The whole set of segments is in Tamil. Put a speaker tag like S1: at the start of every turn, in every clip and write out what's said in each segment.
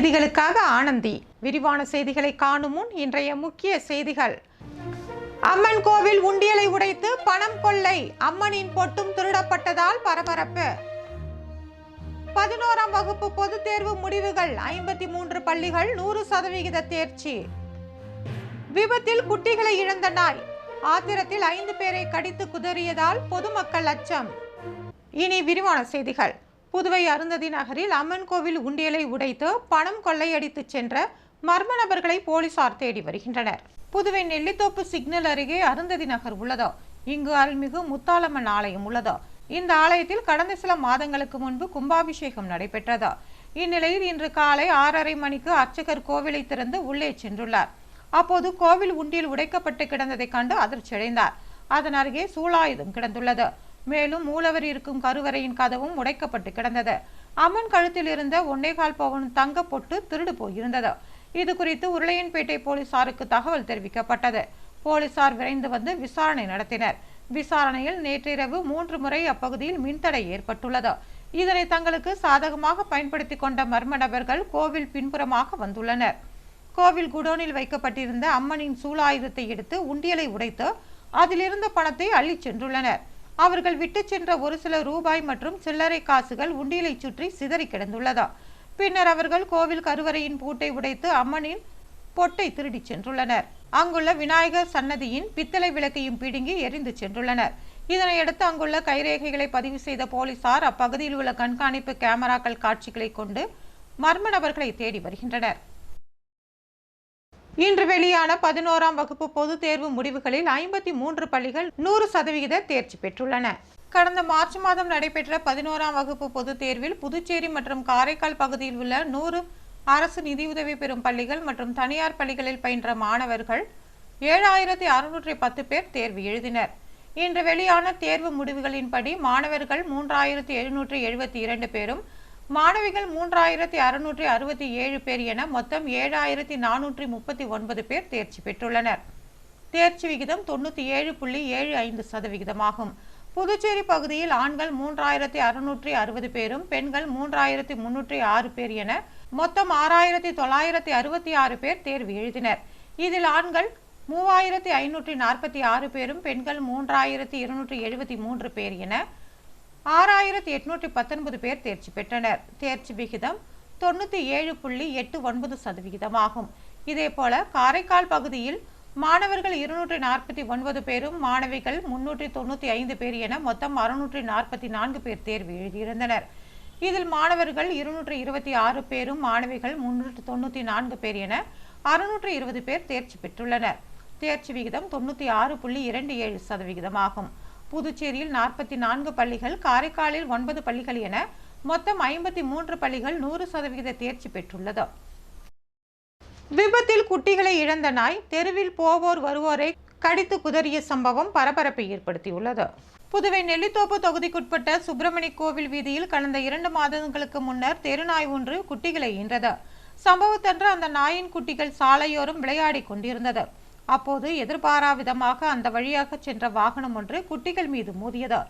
S1: செய்திகளுக்காக ஆனந்தி. விரிவான செய்திகளை காணும் முன் இன்றைய முக்கிய செய்திகள். அம்மன் கோவில் உண்டியலை உடைத்து பணம் கொள்ளை. அம்மனின் பொட்டும் திருடப்பட்டதால் பரபரப்பு. பதினோராம் வகுப்பு பொதுத் தேர்வு முடிவுகள். ஐம்பத்தி மூன்று பள்ளிகள் நூறு சதவிகித தேர்ச்சி. விபத்தில் குட்டிகளை இழந்த நாய். ஆத்திரத்தில் ஐந்து பேரை கடித்து குதறியதால் பொதுமக்கள் அச்சம். இனி விரிவான செய்திகள். புதுவை அருந்ததி நகரில் அம்மன் கோவில் உண்டியலை உடைத்து பணம் கொள்ளையடித்துச் சென்ற மர்ம நபர்களை போலீசார் தேடி வருகின்றனர். புதுவை நெல்லித்தோப்பு சிக்னல் அருகே அருந்ததி நகர் உள்ளது. இங்கு அருள்மிகு முத்தாலம்மன் ஆலயம் உள்ளதோ. இந்த ஆலயத்தில் கடந்த சில மாதங்களுக்கு முன்பு கும்பாபிஷேகம் நடைபெற்றது. இந்நிலையில் இன்று காலை ஆறரை மணிக்கு அர்ச்சகர் கோவிலை திறந்து உள்ளே சென்றுள்ளார். அப்போது கோவில் உண்டியல் உடைக்கப்பட்டு கிடந்ததைக் கண்டு அதிர்ச்சியடைந்தார். அதன் அருகே சூலாயுதம் கிடந்துள்ளது. மேலும் மூலவர் இருக்கும் கருவறையின் கதவும் உடைக்கப்பட்டு கிடந்தது. அம்மன் கழுத்தில் இருந்த ஒன்னேகால் பவன் தங்க பொட்டு திருடு போயிருந்தது. இது குறித்து உருளையன்பேட்டை போலீசாருக்கு தகவல் தெரிவிக்கப்பட்டது. போலீசார் விரைந்து வந்து விசாரணை நடத்தினர். விசாரணையில் நேற்றிரவு மூன்று முறை அப்பகுதியில் மின்தடை ஏற்பட்டுள்ளது. இதனை தங்களுக்கு சாதகமாக பயன்படுத்தி கொண்ட மர்ம நபர்கள் கோவில் பின்புறமாக வந்துள்ளனர். கோவில் குடோனில் வைக்கப்பட்டிருந்த அம்மனின் சூலாயுதத்தை எடுத்து உண்டியலை உடைத்து அதிலிருந்த பணத்தை அள்ளிச் சென்றுள்ளனர். அவர்கள் விட்டு சென்ற ஒரு சில ரூபாய் மற்றும் சில்லறை காசுகள் உண்டியலை சுற்றி சிதறி கிடந்துள்ளதா? பின்னர் அவர்கள் கோவில் கருவறையின் பூட்டை உடைத்து அம்மனின் பொட்டை திருடிச் சென்றுள்ளனர். அங்குள்ள விநாயகர் சன்னதியின் பித்தளை விளக்கையும் பிடுங்கி எரிந்து சென்றுள்ளனர். இதனையடுத்து அங்குள்ள கைரேகைகளை பதிவு செய்த போலீசார் அப்பகுதியில் உள்ள கண்காணிப்பு கேமராக்கள் காட்சிகளை கொண்டு மர்ம நபர்களை தேடி வருகின்றனர். இன்று வெளியான பதினோராம் வகுப்பு பொதுத் தேர்வு முடிவுகளில் ஐம்பத்தி மூன்று பள்ளிகள் நூறு சதவிகித தேர்ச்சி பெற்றுள்ளன. கடந்த மார்ச் மாதம் நடைபெற்ற பதினோராம் வகுப்பு பொதுத் தேர்வில் புதுச்சேரி மற்றும் காரைக்கால் பகுதியில் உள்ள நூறு அரசு நிதியுதவி பெறும் பள்ளிகள் மற்றும் தனியார் பள்ளிகளில் பயின்ற மாணவர்கள் ஏழாயிரத்தி அறுநூற்றி பத்து பேர் தேர்வு எழுதினர். இன்று வெளியான தேர்வு முடிவுகளின்படி மாணவர்கள் மூன்றாயிரத்தி எழுநூற்றி எழுபத்தி இரண்டு பேரும் மாணவிகள் மூன்றாயிரத்தி அறுநூற்றி அறுபத்தி ஏழு பேர் என மொத்தம் ஏழாயிரத்தி நானூற்றி முப்பத்தி ஒன்பது பேர் தேர்ச்சி பெற்றுள்ளனர். தேர்ச்சி விகிதம் தொண்ணூற்றி ஏழு புள்ளி ஏழு ஐந்து சதவிகிதமாகும். புதுச்சேரி பகுதியில் ஆண்கள் மூன்றாயிரத்தி அறுநூற்றி அறுபது பேரும் பெண்கள் மூன்றாயிரத்தி முன்னூற்றி ஆறு பேர் என மொத்தம் ஆறாயிரத்தி தொள்ளாயிரத்தி அறுபத்தி ஆறு பேர் தேர்வு எழுதினர். இதில் ஆண்கள் மூவாயிரத்தி ஐநூற்றி நாற்பத்தி ஆறு பேரும் பெண்கள் மூன்றாயிரத்தி இருநூற்றி எழுபத்தி மூன்று பேர் என ஆறாயிரத்தி எட்நூற்றி பத்தொன்பது பேர் தேர்ச்சி பெற்றனர். தேர்ச்சி விகிதம் தொண்ணூற்றி ஏழு புள்ளி எட்டு ஒன்பது சதவிகிதமாகும். இதேபோல காரைக்கால் பகுதியில் மாணவர்கள் இருநூற்றி நாற்பத்தி ஒன்பது பேரும் மாணவிகள் முன்னூற்றி தொண்ணூற்றி ஐந்து பேர் என மொத்தம் அறுநூற்றி நாற்பத்தி நான்கு பேர் தேர்வு எழுதியிருந்தனர். இதில் மாணவர்கள் இருநூற்றி இருபத்தி ஆறு பேரும் மாணவிகள் முன்னூற்றி தொண்ணூற்றி நான்கு பேர் என அறுநூற்று இருபது பேர் தேர்ச்சி பெற்றுள்ளனர். தேர்ச்சி விகிதம் தொண்ணூற்றி ஆறு புள்ளி இரண்டு ஏழு சதவிகிதமாகும். புதுச்சேரியில் நாற்பத்தி நான்கு பள்ளிகள் காரைக்காலில் ஒன்பது பள்ளிகள் என மொத்தம் ஐம்பத்தி மூன்று பள்ளிகள் நூறு சதவிகித தேர்ச்சி பெற்றுள்ளது. விபத்தில் குட்டிகளை இழந்த நாய் தெருவில் போவோர் வருவோரை கடித்து குதறிய சம்பவம் பரபரப்பை ஏற்படுத்தியுள்ளது. புதுவை நெல்லித்தோப்பு தொகுதிக்குட்பட்ட சுப்பிரமணி கோவில் வீதியில் கடந்த இரண்டு மாதங்களுக்கு முன்னர் தெருநாய் ஒன்று குட்டிகளை ஈன்றது. சம்பவத்தன்று அந்த நாயின் குட்டிகள் சாலையோரம் விளையாடி கொண்டிருந்தது. அப்போது எதிர்பாரா விதமாக அந்த வழியாக சென்ற வாகனம் ஒன்று குட்டிகள் மீது மோதியது.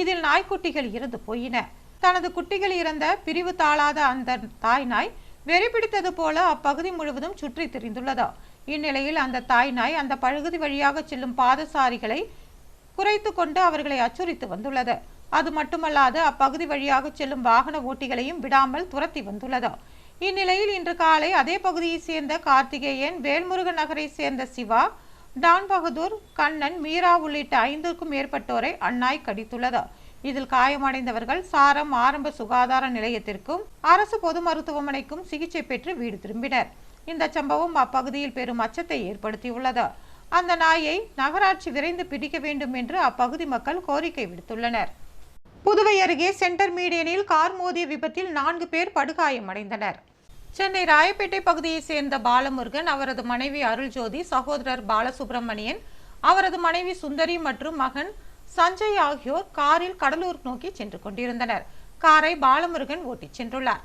S1: இதில் நாய்க்குட்டிகள் இறந்து போயின. தனது குட்டிகள் இறந்த பிரிவு தாளாத அந்த தாய் நாய் வெறி பிடித்தது போல அப்பகுதி முழுவதும் சுற்றி திரிந்துள்ளது. இந்நிலையில் அந்த தாய் நாய் அந்த பகுதி வழியாக செல்லும் பாதசாரிகளை குறைத்து கொண்டு அவர்களை அச்சுறுத்தி வந்துள்ளது. அது மட்டுமல்லாது அப்பகுதி வழியாக செல்லும் வாகன ஓட்டிகளையும் விடாமல் துரத்தி வந்துள்ளது. இந்நிலையில் இன்று காலை அதே பகுதியைச் சேர்ந்த கார்த்திகேயன் வேல்முருகன் நகரை சேர்ந்த சிவா டான் பகதூர் கண்ணன் மீரா உள்ளிட்ட ஐந்துக்கும் மேற்பட்டோரை அந்நாய் கடித்துள்ளது. இதில் காயமடைந்தவர்கள் சாரம் ஆரம்ப சுகாதார நிலையத்திற்கும் அரசு பொது மருத்துவமனைக்கும் சிகிச்சை பெற்று வீடு திரும்பினர். இந்த சம்பவம் அப்பகுதியில் பெரும் அச்சத்தை ஏற்படுத்தியுள்ளது. அந்த நாயை நகராட்சி விரைந்து பிடிக்க வேண்டும் என்று அப்பகுதி மக்கள் கோரிக்கை விடுத்துள்ளனர். புதுவை அருகே சென்டர் மீடியனில் கார் மோதிய விபத்தில் நான்கு பேர் படுகாயமடைந்தனர். சென்னை ராயப்பேட்டை பகுதியைச் சேர்ந்த பாலமுருகன் அவரது மனைவி அருள்ஜோதி சகோதரர் பாலசுப்ரமணியன் அவரது மனைவி சுந்தரி மற்றும் மகன் சஞ்சய் ஆகியோர் காரில் கடலூர் நோக்கி சென்று கொண்டிருந்தனர். காரை பாலமுருகன் ஓட்டிச் சென்றுள்ளார்.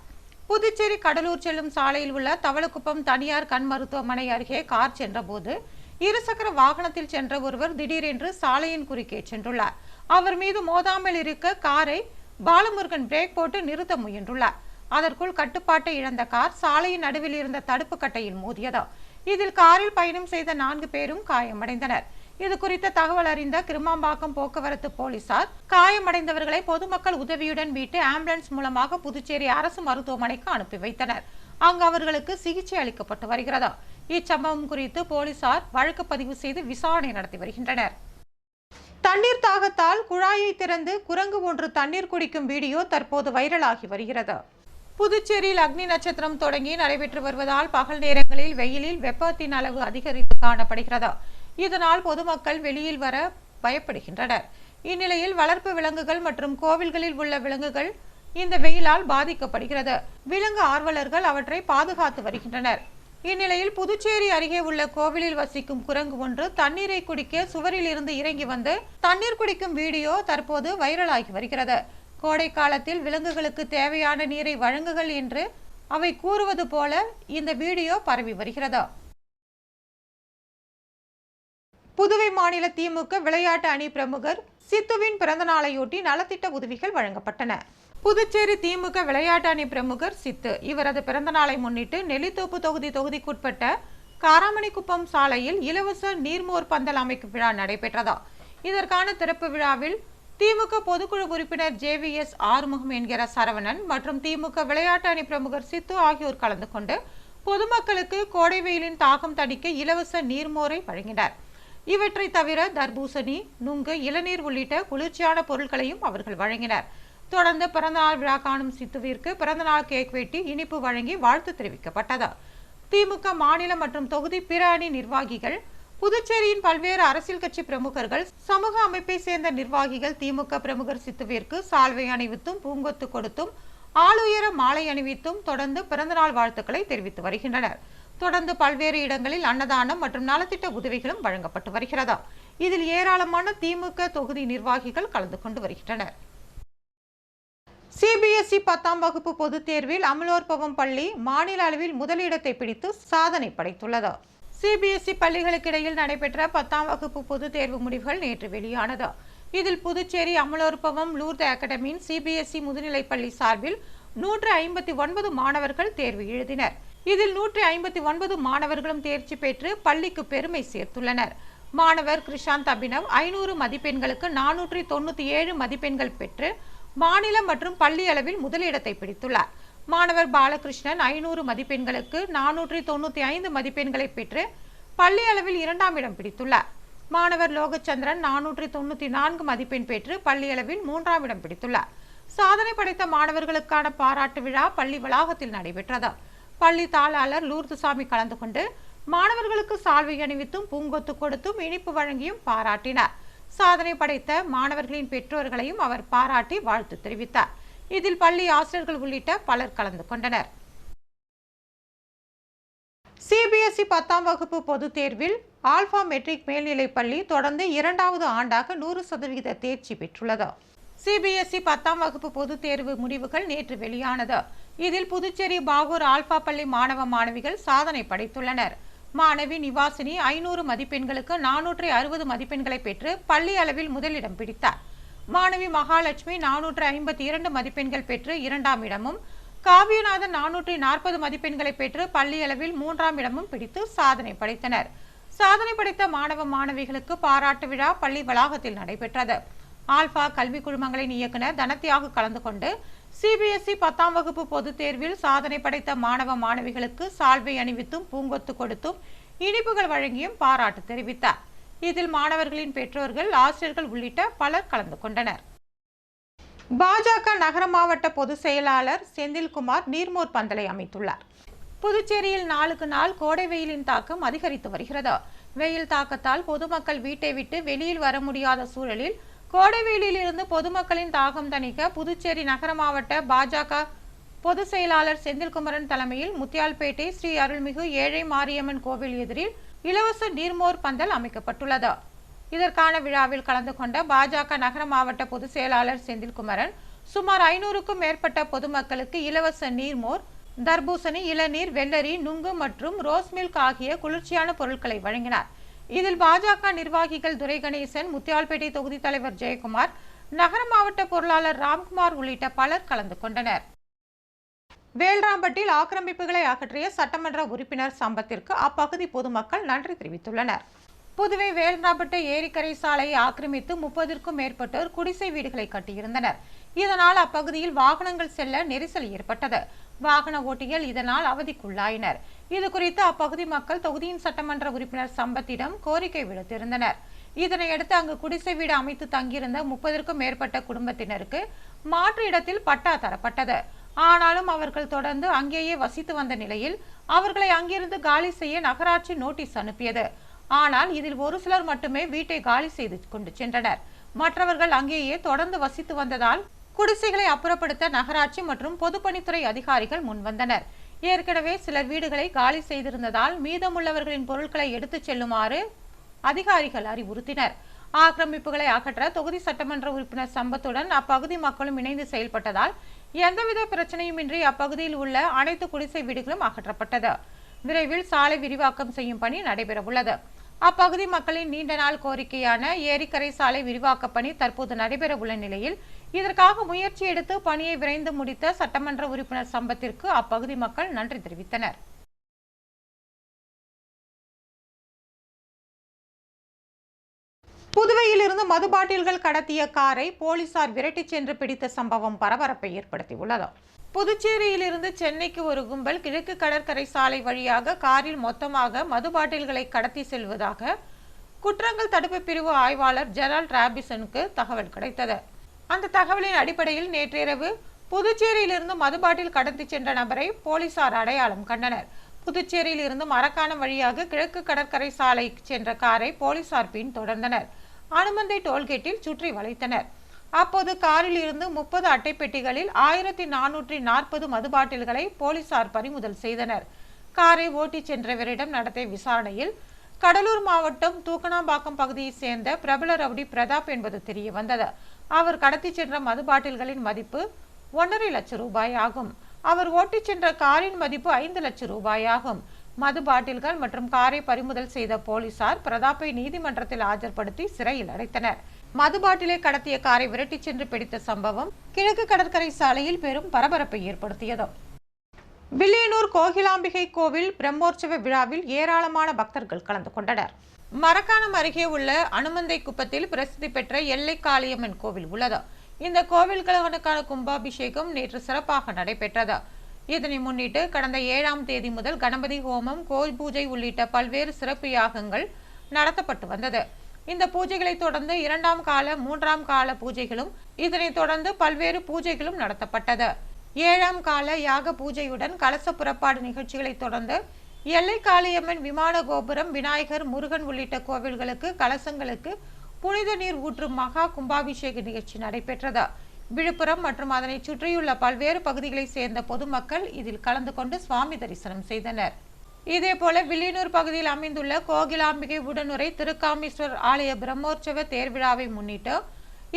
S1: புதுச்சேரி கடலூர் செல்லும் சாலையில் உள்ள தவளக்குப்பம் தனியார் கண் மருத்துவமனை அருகே கார் சென்றபோது இருசக்கர வாகனத்தில் சென்ற ஒருவர் திடீரென்று சாலையின் குறுக்கே சென்றுள்ளார். அவர் மீது மோதாமல் இருக்க காரை பாலமுருகன் பிரேக் போட்டு நிறுத்த முயன்றுள்ளார். அதற்குள் கட்டுப்பாட்டை இழந்த கார் சாலையின் நடுவில் இருந்த தடுப்பு கட்டையில் மோதியது. இதில் காரில் பயணம் செய்த நான்கு பேரும் காயமடைந்தனர். இது குறித்த தகவல் அறிந்த கிருமாம்பாக்கம் போக்குவரத்து போலீசார் காயமடைந்தவர்களை பொதுமக்கள் உதவியுடன் மீட்டு ஆம்புலன்ஸ் மூலமாக புதுச்சேரி அரசு மருத்துவமனைக்கு அனுப்பி வைத்தனர். அங்கு அவர்களுக்கு சிகிச்சை அளிக்கப்பட்டு வருகிறது. இச்சம்பவம் குறித்து போலீசார் வழக்கு பதிவு செய்து விசாரணை நடத்தி வருகின்றனர். தண்ணீர் தாகத்தால் குழாயை திறந்து குரங்கு ஒன்று தண்ணீர் குடிக்கும் வீடியோ தற்போது வைரலாகி வருகிறது. புதுச்சேரியில் அக்னி நட்சத்திரம் தொடங்கி நடைபெற்று வருவதால் பகல் நேரங்களில் வெயிலில் வெப்பத்தின் அளவு அதிகரித்து காணப்படுகிறது. இதனால் பொதுமக்கள் வெளியில் வர பயப்படுகின்றனர். இந்நிலையில் வளர்ப்பு விலங்குகள் மற்றும் கோவில்களில் உள்ள விலங்குகள் இந்த வெயிலால் பாதிக்கப்படுகிறது. விலங்கு ஆர்வலர்கள் அவற்றை பாதுகாத்து வருகின்றனர். இந்நிலையில் புதுச்சேரி அருகே உள்ள கோவிலில் வசிக்கும் குரங்கு ஒன்று தண்ணீரை குடிக்க சுவரில் இருந்து இறங்கி வந்து தண்ணீர் குடிக்கும் வீடியோ தற்போது வைரலாகி வருகிறது. கோடை காலத்தில் விலங்குகளுக்கு தேவையான நீரை வழங்குகள் என்று அவை கூறுவது போல இந்த வீடியோ பரவி வருகிறது. புதுவை மாநில திமுக விளையாட்டு அணி பிரமுகர் சித்துவின் பிறந்த நாளையொட்டி நலத்திட்ட உதவிகள் வழங்கப்பட்டன. புதுச்சேரி திமுக விளையாட்டு அணி பிரமுகர் சித்து இவரது பிறந்த நாளை முன்னிட்டு நெல்லித்தோப்பு தொகுதி தொகுதிக்குட்பட்ட காராமணிக்குப்பம் சாலையில் இலவச நீர்மோர் பந்தல் அமைக்கும் விழா நடைபெற்றதா. இதற்கான திறப்பு விழாவில் திமுக பொதுக்குழு உறுப்பினர் ஜே வி எஸ் ஆறுமுகம் என்கிற சரவணன் மற்றும் திமுக விளையாட்டு அணி பிரமுகர் சித்து ஆகியோர் கலந்து கொண்டு பொதுமக்களுக்கு கோடை வெயிலின் தாகம் தணிக்க இலவச நீர்மோரை வழங்கினர். இவற்றை தவிர தர்பூசணி நுங்கு இளநீர் உள்ளிட்ட குளிர்ச்சியான பொருட்களையும் அவர்கள் வழங்கினர். தொடர்ந்து பிறந்தநாள் விழா காணும் சித்துவிற்கு பிறந்தநாள் கேக் வெட்டி இனிப்பு வழங்கி வாழ்த்து தெரிவிக்கப்பட்டது. திமுக மாநில மற்றும் தொகுதி பிற அணி நிர்வாகிகள் புதுச்சேரியின் பல்வேறு அரசியல் கட்சி பிரமுகர்கள் சமூக அமைப்பை சேர்ந்த நிர்வாகிகள் திமுக பிரமுகர் சித்துவிற்கு சால்வை அணிவித்தும் பூங்கொத்து கொடுத்தும் ஆளுயர மாலை அணிவித்தும் தொடர்ந்து பிறந்தநாள் வாழ்த்துக்களை தெரிவித்து வருகின்றனர். தொடர்ந்து பல்வேறு இடங்களில் அன்னதானம் மற்றும் நலத்திட்ட உதவிகளும் வழங்கப்பட்டு வருகிறது? இதில் ஏராளமான திமுக தொகுதி நிர்வாகிகள் கலந்து கொண்டு வருகின்றனர். சிபிஎஸ்இ பத்தாம் வகுப்பு பொதுத் தேர்வில் அமலோற்பவம் பள்ளி மாநில அளவில் முதலிடத்தை பிடித்து சாதனை படைத்துள்ளது. சிபிஎஸ்இ பள்ளிகளுக்கு இடையில் நடைபெற்ற பத்தாம் வகுப்பு பொதுத் தேர்வு முடிவுகள் நேற்று வெளியானது. இதில் புதுச்சேரி அமலோற்பவம் லூர்த அகாடமியின் சிபிஎஸ்இ முதுநிலை பள்ளி சார்பில் நூற்று ஐம்பத்தி ஒன்பது மாணவர்கள் தேர்வு எழுதினர். இதில் நூற்றி ஐம்பத்தி ஒன்பது மாணவர்களும் தேர்ச்சி பெற்று பள்ளிக்கு பெருமை சேர்த்துள்ளனர். மாணவர் கிருஷாந்த் அபினவ் ஐநூறு மதிப்பெண்களுக்கு நானூற்றி தொண்ணூத்தி ஏழு மதிப்பெண்கள் பெற்று மாநிலம் மற்றும் பள்ளி அளவில் முதலிடத்தை பிடித்துள்ளார். மாணவர் பாலகிருஷ்ணன் ஐநூறு மதிப்பெண்களுக்கு நானூற்றி தொண்ணூற்றி ஐந்து மதிப்பெண்களை பெற்று பள்ளி அளவில் இரண்டாம் இடம் பிடித்துள்ளார். மாணவர் லோகச்சந்திரன் நானூற்றி தொண்ணூற்றி நான்கு மதிப்பெண் பெற்று பள்ளி அளவில் மூன்றாம் இடம் பிடித்துள்ளார். சாதனை படைத்த மாணவர்களுக்கான பாராட்டு விழா பள்ளி வளாகத்தில் நடைபெற்றது. பள்ளி தாளாளர் லூர்துசாமி கலந்து கொண்டு மாணவர்களுக்கு சால்வை அணிவித்தும் பூங்கொத்து கொடுத்தும் இனிப்பு வழங்கியும் பாராட்டினார். சாதனை படைத்த மாணவர்களின் பெற்றோர்களையும் அவர் பாராட்டி வாழ்த்து தெரிவித்தார். இதில் பள்ளி ஆசிரியர்கள் உள்ளிட்ட பலர் கலந்து கொண்டனர். சிபிஎஸ்இ பத்தாம் வகுப்பு பொதுத் தேர்வில் ஆல்பா மெட்ரிக் மேல்நிலைப் பள்ளி தொடர்ந்து இரண்டாவது ஆண்டாக நூறு சதவிகித தேர்ச்சி பெற்றுள்ளது. சிபிஎஸ்இ பத்தாம் வகுப்பு பொதுத் தேர்வு முடிவுகள் நேற்று வெளியானது. இதில் புதுச்சேரி பாகூர் ஆல்பா பள்ளி மாணவ மாணவிகள் சாதனை படைத்துள்ளனர். மாணவி நிவாசினி ஐநூறு மதிப்பெண்களுக்கு நானூற்றி அறுபது மதிப்பெண்களை பெற்று பள்ளி அளவில் முதலிடம் பிடித்தார். மாணவி மகாலட்சுமி நானூற்று ஐம்பத்தி இரண்டு மதிப்பெண்கள் பெற்று இரண்டாம் இடமும் காவியநாதன் நானூற்றி நாற்பது மதிப்பெண்களை பெற்று பள்ளி அளவில் மூன்றாம் இடமும் பிடித்து சாதனை படைத்தனர். சாதனை படைத்த மாணவ மாணவிகளுக்கு பாராட்டு விழா பள்ளி வளாகத்தில் நடைபெற்றது. ஆல்பா கல்வி குழுமங்களின் இயக்குனர் தனத்தியாக கலந்து கொண்டு சிபிஎஸ்இ பத்தாம் வகுப்பு பொதுத் தேர்வில் சாதனை படைத்த மாணவ மாணவிகளுக்கு சால்வை அணிவித்தும் பூங்கொத்து கொடுத்தும் இனிப்புகள் வழங்கியும் பாராட்டு தெரிவித்தார். இதில் மாணவர்களின் பெற்றோர்கள் ஆசிரியர்கள் உள்ளிட்ட பலர் கலந்து கொண்டனர். பாஜக நகர மாவட்ட பொதுச் செயலாளர் செந்தில்குமார் நீர்மோர் பந்தலை அமைத்துள்ளார். புதுச்சேரியில் நாளுக்கு நாள் கோடை வெயிலின் தாக்கம் அதிகரித்து வருகிறது. வெயில் தாக்கத்தால் பொதுமக்கள் வீட்டை விட்டு வெளியில் வர முடியாத சூழலில் கோடை வெயிலில் இருந்து பொதுமக்களின் தாகம் தணிக்க புதுச்சேரி நகர மாவட்ட பாஜக பொதுச் செயலாளர் செந்தில்குமரன் தலைமையில் முத்தியால்பேட்டை ஸ்ரீ அருள்மிகு ஏழை மாரியம்மன் கோவில் எதிரில் இலவச நீர்மோர் பந்தல் அமைக்கப்பட்டுள்ளது. இதற்கான விழாவில் கலந்து கொண்ட பாஜக நகர மாவட்ட பொதுச் செயலாளர் செந்தில்குமரன் சுமார் ஐநூறுக்கும் மேற்பட்ட பொதுமக்களுக்கு இலவச நீர்மோர் தர்பூசணி இளநீர் வெள்ளரி நுங்கு மற்றும் ரோஸ் மில்க் ஆகிய குளிர்ச்சியான பொருட்களை வழங்கினார். இதில் பாஜக நிர்வாகிகள் துரை கணேசன் முத்தியால்பேட்டை தொகுதி தலைவர் ஜெயக்குமார் நகர மாவட்ட பொருளாளர் ராம்குமார் உள்ளிட்ட பலர் கலந்து கொண்டனர். வேல்ராம்பட்டில் ஆக்கிரமிப்புகளை அகற்றிய சட்டமன்ற உறுப்பினர் சம்பத்திற்கு அப்பகுதி பொதுமக்கள் நன்றி தெரிவித்துள்ளனர். புதுவை வேல்ராம்பட்டு ஏரிக்கரை சாலையை ஆக்கிரமித்து முப்பதிற்கும் மேற்பட்டோர் குடிசை வீடுகளை கட்டியிருந்தனர். இதனால் அப்பகுதியில் வாகனங்கள் செல்ல நெரிசல் ஏற்பட்டது. வாகன ஓட்டிகள் இதனால் அவதிக்குள்ளாயினர். இது குறித்து அப்பகுதி மக்கள் தொகுதியின் சட்டமன்ற உறுப்பினர் சம்பத்திடம் கோரிக்கை விடுத்திருந்தனர். இதனையடுத்து அங்கு குடிசை வீடு அமைத்து தங்கியிருந்த முப்பதற்கும் மேற்பட்ட குடும்பத்தினருக்கு மாற்று இடத்தில் பட்டா தரப்பட்டது. ஆனாலும் அவர்கள் தொடர்ந்து அங்கேயே வசித்து வந்த நிலையில் அவர்களை அங்கிருந்து காலி செய்ய நகராட்சி நோட்டீஸ் அனுப்பியது. ஆனால் இதில் ஒரு சிலர் மட்டுமே வீட்டை காலி செய்து கொண்டு சென்றனர். மற்றவர்கள் அங்கேயே தொடர்ந்து வசித்து வந்ததால் குடிசைகளை அப்புறப்படுத்த நகராட்சி மற்றும் பொதுப்பணித்துறை அதிகாரிகள் முன்வந்தனர். ஏற்கனவே சிலர் வீடுகளை காலி செய்திருந்ததால் மீதமுள்ளவர்களின் பொருட்களை எடுத்துச் செல்லுமாறு அதிகாரிகள் அறிவுறுத்தினர். ஆக்கிரமிப்புகளை அகற்ற தொகுதி சட்டமன்ற உறுப்பினர் சம்பத்துடன் அப்பகுதி மக்களும் இணைந்து செயல்பட்டதால் எந்தவித பிரச்சனையுமின்றி அப்பகுதியில் உள்ள அனைத்து குடிசை வீடுகளும் அகற்றப்பட்டது. விரைவில் சாலை விரிவாக்கம் செய்யும் பணி நடைபெறவுள்ளது. அப்பகுதி மக்களின் நீண்ட நாள் கோரிக்கையான ஏரிக்கரை சாலை விரிவாக்க பணி தற்போது நடைபெற உள்ள நிலையில் இதற்காக முயற்சி எடுத்து பணியை விரைந்து முடித்த சட்டமன்ற உறுப்பினர் சம்பத்திற்கு அப்பகுதி மக்கள் நன்றி தெரிவித்தனர். புதுவையில் இருந்து மது பாட்டில்கள் கடத்திய காரை போலீசார் விரட்டிச் சென்று பிடித்த சம்பவம் பரபரப்பை ஏற்படுத்தியுள்ளது. புதுச்சேரியிலிருந்து சென்னைக்கு ஒரு கும்பல் கிழக்கு கடற்கரை சாலை வழியாக காரில் மொத்தமாக மது பாட்டில்களை கடத்தி செல்வதாக குற்றங்கள் தடுப்பு பிரிவு ஆய்வாளர் ஜெரால்ட் ராபிசனுக்கு தகவல் கிடைத்தது. அந்த தகவலின் அடிப்படையில் நேற்றிரவு புதுச்சேரியிலிருந்து மது பாட்டில் கடத்தி சென்ற நபரை போலீசார் அடையாளம் கண்டனர். புதுச்சேரியில் இருந்து மரக்காணம் வழியாக கிழக்கு கடற்கரை சாலை சென்ற காரை போலீசார் பின் தொடர்ந்தனர் அனுமந்தை டோல்கேட்டில் சுற்றி வளைத்தனர். அப்போது காரில் இருந்து முப்பது அட்டை பெட்டிகளில் ஆயிரத்தி நானூற்றி நாற்பது மது பாட்டில்களை போலீசார் பறிமுதல் செய்தனர். காரை ஓட்டிச் சென்றவரிடம் நடத்திய விசாரணையில் கடலூர் மாவட்டம் தூக்கணாம்பாக்கம் பகுதியைச் சேர்ந்த பிரபல ரவுடி பிரதாப் என்பது தெரிய வந்தது அவர் கடத்தி சென்ற மது பாட்டில்களின் மதிப்பு ஒன்றரை லட்சம் ரூபாய் ஆகும். அவர் ஓட்டிச் சென்ற காரின் மதிப்பு ஐந்து லட்சம் ரூபாயாகும். மது பாட்டில்கள் மற்றும் காரை பறிமுதல் செய்த போலீசார் பிரதாப்பை நீதிமன்றத்தில் ஆஜர்படுத்தி சிறையில் அடைத்தனர். மது பாட்டிலை கடத்திய காரை விரட்டிச் சென்று பிடித்த சம்பவம் கிழக்கு கடற்கரை சாலையில் பெரும் பரபரப்பை ஏற்படுத்தியது. வில்லியனூர் கோகிலாம்பிகை கோவில் பிரம்மோற்சவ விழாவில் ஏராளமான பக்தர்கள் கலந்து கொண்டனர். மரக்காணம் அருகே உள்ள அனுமந்தை குப்பத்தில் பிரசித்தி பெற்ற எல்லை காளியம்மன் கோவில் உள்ளது. இந்த கோவில்களுக்கான கும்பாபிஷேகம் நேற்று சிறப்பாக நடைபெற்றது. இதனை முன்னிட்டு கடந்த ஏழாம் தேதி முதல் கணபதி ஹோமம் கோயில் பூஜை உள்ளிட்ட பல்வேறு சிறப்பு யாகங்கள் நடத்தப்பட்டு வந்தது. இந்த பூஜைகளை தொடர்ந்து இரண்டாம் கால மூன்றாம் கால பூஜைகளும் இதனைத் தொடர்ந்து பல்வேறு பூஜைகளும் நடத்தப்பட்டது. ஏழாம் கால யாக பூஜையுடன் கலச புறப்பாடு நிகழ்ச்சிகளை தொடர்ந்து எல்லை காளியம்மன் விமான கோபுரம் விநாயகர் முருகன் உள்ளிட்ட கோவில்களுக்கு கலசங்களுக்கு புனித நீர் ஊற்றும் மகா கும்பாபிஷேக நிகழ்ச்சி நடைபெற்றது. விழுப்புரம் மற்றும் அதனை சுற்றியுள்ள பல்வேறு பகுதிகளைச் சேர்ந்த பொதுமக்கள் இதில் கலந்து கொண்டு சுவாமி தரிசனம் செய்தனர். இதேபோல வில்லியனூர் பகுதியில் அமைந்துள்ள கோகிலாம்பிகை உடனுரை திருக்காமீஸ்வரர் ஆலய பிரம்மோற்சவ தேர்விழாவை முன்னிட்டு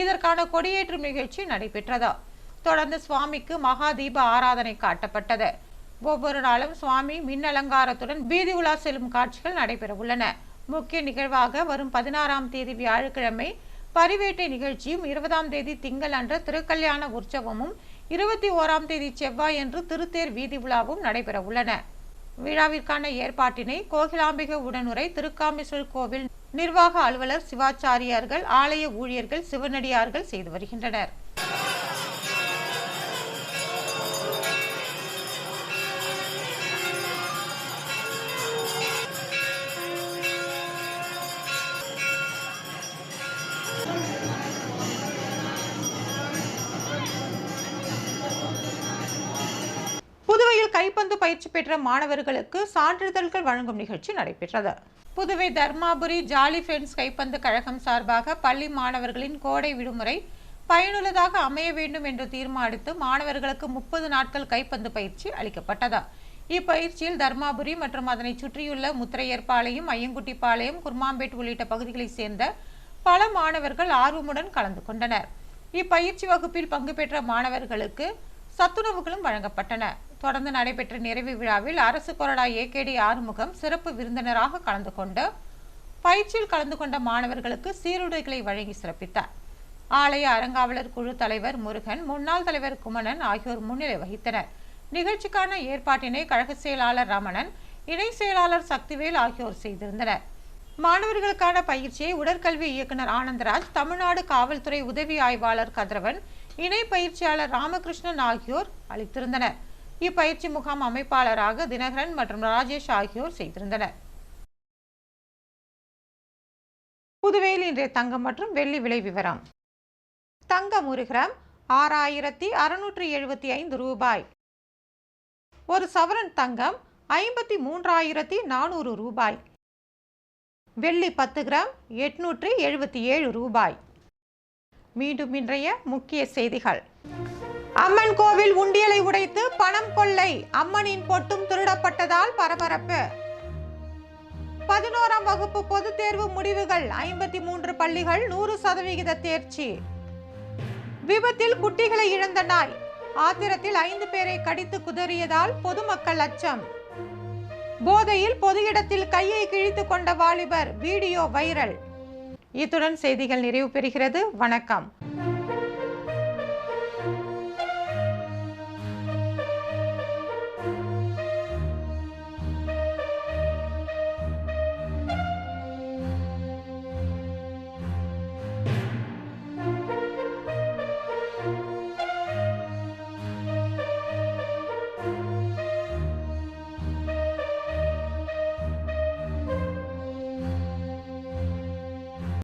S1: இதற்கான கொடியேற்றும் நிகழ்ச்சி நடைபெற்றது. தொடர்ந்து சுவாமிக்கு மகா தீப ஆராதனை காட்டப்பட்டது. ஒவ்வொரு நாளும் சுவாமி மின் அலங்காரத்துடன் வீதி உலா செல்லும் காட்சிகள் நடைபெற உள்ளன முக்கிய நிகழ்வாக வரும் பதினாறாம் தேதி வியாழக்கிழமை பரிவேட்டை நிகழ்ச்சியும் இருபதாம் தேதி திங்கள் அன்று திருக்கல்யாண உற்சவமும் இருபத்தி ஓராம் தேதி செவ்வாய் என்று திருத்தேர் வீதி விழாவும் நடைபெற உள்ளன. விழாவிற்கான ஏற்பாட்டினை கோகிலாம்பிகை உடனுரை திருக்காமேஸ்வர் கோவில் நிர்வாக அலுவலர் சிவாச்சாரியார்கள் ஆலய ஊழியர்கள் சிவனடியார்கள் செய்து வருகின்றனர். பயிற்சி பெற்ற மாணவர்களுக்கு சான்றிதழ்கள் வழங்கும் நிகழ்ச்சி நடைபெற்றது. புதுவை தர்மாபுரி ஜாலி ஃப்ரெண்ட்ஸ் கைப்பந்து கழகம் சார்பாக பள்ளி மாணவர்களின் கோடை விடுமுறை பயனுள்ளதாக அமைய வேண்டும் என்று தீர்மானித்து மாணவர்களுக்கு முப்பது நாட்கள் கைப்பந்து பயிற்சி அளிக்கப்பட்டது. இப்பயிற்சியில் தர்மாபுரி மற்றும் அதனை சுற்றியுள்ள முத்திரையர்பாளையம் ஐயங்குட்டிப்பாளையம் குர்மாம்பேட் உள்ளிட்ட பகுதிகளைச் சேர்ந்த பல மாணவர்கள் ஆர்வமுடன் கலந்து கொண்டனர். இப்பயிற்சி வகுப்பில் பங்கு பெற்ற மாணவர்களுக்கு சத்துணவுகளும் வழங்கப்பட்டன. தொடர்ந்து நடைபெற்ற நிறைவு விழாவில் அரசு கொறடா ஏகேடி ஆறுமுகம் சிறப்பு விருந்தினராக கலந்து கொண்டு பயிற்சியில் கலந்து கொண்ட மாணவர்களுக்கு சீருடைகளை வழங்கி சிறப்பித்தார். ஆலய அறங்காவலர் குழு தலைவர் முருகன் முன்னாள் தலைவர் குமணன் ஆகியோர் முன்னிலை வகித்தனர். நிகழ்ச்சிக்கான ஏற்பாட்டினை கழக செயலாளர் ரமணன் இணை செயலாளர் சக்திவேல் ஆகியோர் செய்திருந்தனர். மாணவர்களுக்கான பயிற்சியை உடற்கல்வி இயக்குனர் ஆனந்தராஜ் தமிழ்நாடு காவல்துறை உதவி ஆய்வாளர் கதிரவன் இணை பயிற்சியாளர் ராமகிருஷ்ணன் ஆகியோர் அளித்திருந்தனர். இப்பயிற்சி முகாம் அமைப்பாளராக தினகரன் மற்றும் ராஜேஷ் ஆகியோர் செய்திருந்தனர். புதுவையில் இன்றைய தங்கம் மற்றும் வெள்ளி விலை விவரம். தங்கம் ஒரு கிராம் ஆறாயிரத்தி அறுநூற்றி எழுபத்தி ஐந்து ரூபாய். ஒரு சவரன் தங்கம் ஐம்பத்தி மூன்றாயிரத்தி நானூறு ரூபாய். வெள்ளி பத்து கிராம் எட்நூற்றி எழுபத்தி ஏழு ரூபாய். மீண்டும் இன்றைய முக்கிய செய்திகள். அம்மன் கோவில் உண்டியலை உடைத்து பணம் கொள்ளை. அம்மனின் பொட்டும் திருடப்பட்டதால் பரபரப்பு. பதினோராம் வகுப்பு பொதுத் தேர்வு முடிவுகள். ஐம்பத்தி மூன்று பள்ளிகள் நூறு சதவிகித தேர்ச்சி. விபத்தில் குட்டிகளை இழந்த நாய். ஆத்திரத்தில் ஐந்து பேரை கடித்து குதறியதால் பொதுமக்கள் அச்சம். போதையில் பொது இடத்தில் கையை கிழித்து கொண்ட வாலிபர். Video viral. இத்துடன் செய்திகள் நிறைவு பெறுகிறது. வணக்கம்.